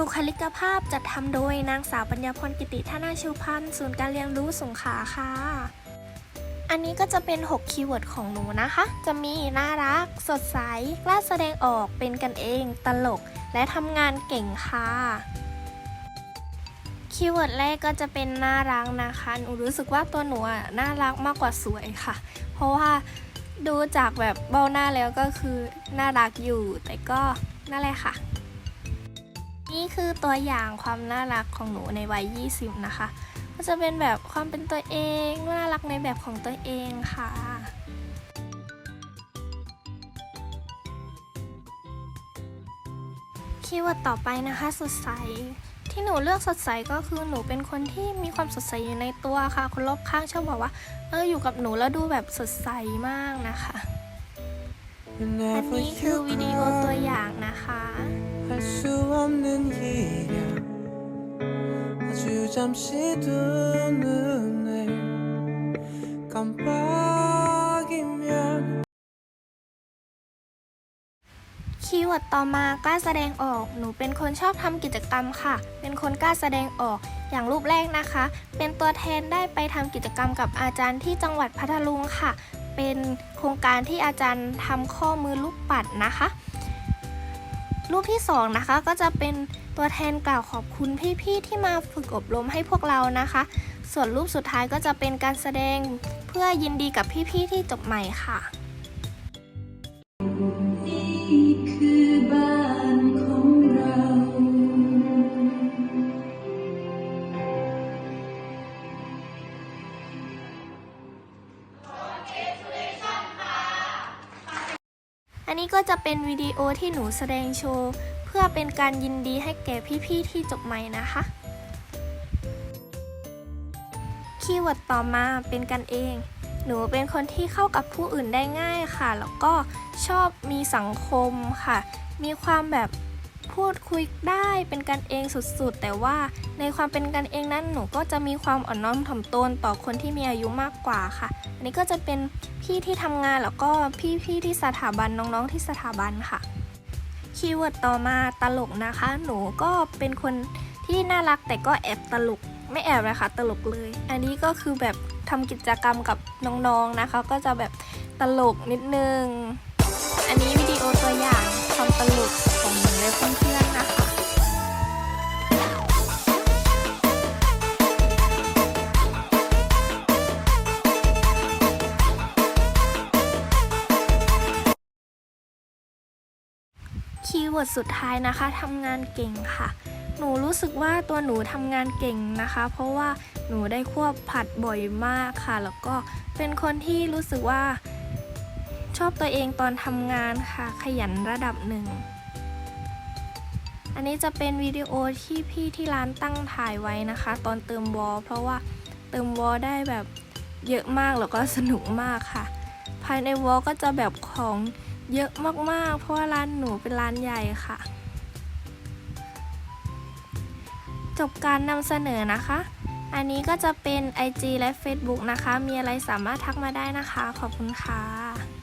บุคลิกภาพจัดทำโดยนางสาวปัญญาพรกิติธนาชิวพันธ์ศูนย์การเรียนรู้สงขลาค่ะ อันนี้ก็จะเป็น 6 คีย์เวิร์ดของหนูนะคะ จะมีน่ารัก สดใส กล้าแสดงออก เป็นกันเอง ตลก และทำงานเก่งค่ะคีย์เวิร์ดแรกก็จะเป็นน่ารักนะคะ หนูรู้สึกว่าตัวหนูน่ารักมากกว่าสวยค่ะ เพราะว่าดูจากแบบเบ้าหน้าแล้วก็คือน่ารักอยู่ แต่ก็นั่นแหละค่ะ นี่คือตัวอย่างความน่ารักของหนูในวัย 20 นะคะ ก็จะเป็นแบบความเป็นตัวเอง น่ารักในแบบของตัวเองค่ะคีย์เวิร์ดต่อไปนะคะสดใส ที่หนูเลือกสดใสก็คือหนูเป็นคนที่มีความสดใสอยู่ในตัวค่ะ คนรอบข้างชอบบอกว่าเอออยู่กับหนูแล้วดูแบบสดใสมากนะคะ อันนี้คือวิดีโอตัวอย่างนะคะ할 수 없는 일이야 아주 잠시 두 눈을 깜빡이면 คีย์เวิร์ดต่อมากล้าแสดงออก หนูเป็นคนชอบทำกิจกรรมค่ะ เป็นคนกล้าแสดงออก อย่างรูปแรกนะคะ เป็นตัวแทนได้ไปทำกิจกรรมกับอาจารย์ที่จังหวัดพัทลุงค่ะ เป็นโครงการที่อาจารย์ทำข้อมือลูกปัดนะคะ รูปที่สองนะคะ ก็จะเป็นตัวแทนกล่าวขอบคุณพี่ๆที่มาฝึกอบรมให้พวกเรานะคะ ส่วนรูปสุดท้ายก็จะเป็นการแสดงเพื่อยินดีกับพี่ๆที่จบใหม่ค่ะ อันนี้ก็จะเป็นวิดีโอที่หนูแสดงโชว์ เพื่อเป็นการยินดีให้แก่พี่ๆที่จบใหม่นะคะ คีย์เวิร์ดต่อมาเป็นกันเอง หนูเป็นคนที่เข้ากับผู้อื่นได้ง่ายค่ะ แล้วก็ชอบมีสังคมค่ะ มีความแบบ พูดคุยได้เป็นกันเองสุดๆ แต่ว่าในความเป็นกันเองนั้นหนูก็จะมีความอ่อนน้อมถ่อมตนต่อคนที่มีอายุมากกว่าค่ะ อันนี้ก็จะเป็นพี่ที่ทำงานแล้วก็พี่ๆที่สถาบันน้องๆที่สถาบันค่ะ คีย์เวิร์ดต่อมาตลกนะคะ หนูก็เป็นคนที่น่ารักแต่ก็แอบตลกไม่แอบนะคะตลกเลย อันนี้ก็คือแบบทำกิจกรรมกับน้องๆนะคะ ก็จะแบบตลกนิดนึง อันนี้วิดีโอตัวอย่าง ความตลกของหนูและเพื่อนๆนะคะ คีย์เวิร์ดสุดท้ายนะคะทำงานเก่งค่ะ หนูรู้สึกว่าตัวหนูทำงานเก่งนะคะ เพราะว่าหนูได้ควบผัดบ่อยมากค่ะ แล้วก็เป็นคนที่รู้สึกว่า ชอบตัวเองตอนทำงานค่ะ ขยันระดับหนึ่ง อันนี้จะเป็นวิดีโอที่พี่ที่ร้านตั้งถ่ายไว้นะคะ ตอนเติมวอลเพราะว่าเติมวอลได้แบบเยอะมากแล้วก็สนุกมากค่ะ ภายในวอลก็จะแบบของเยอะมากๆ เพราะว่าร้านหนูเป็นร้านใหญ่ค่ะ จบการนำเสนอนะคะ อันนี้ก็จะเป็น IG และ Facebook นะคะ มีอะไรสามารถทักมาได้นะคะ ขอบคุณค่ะ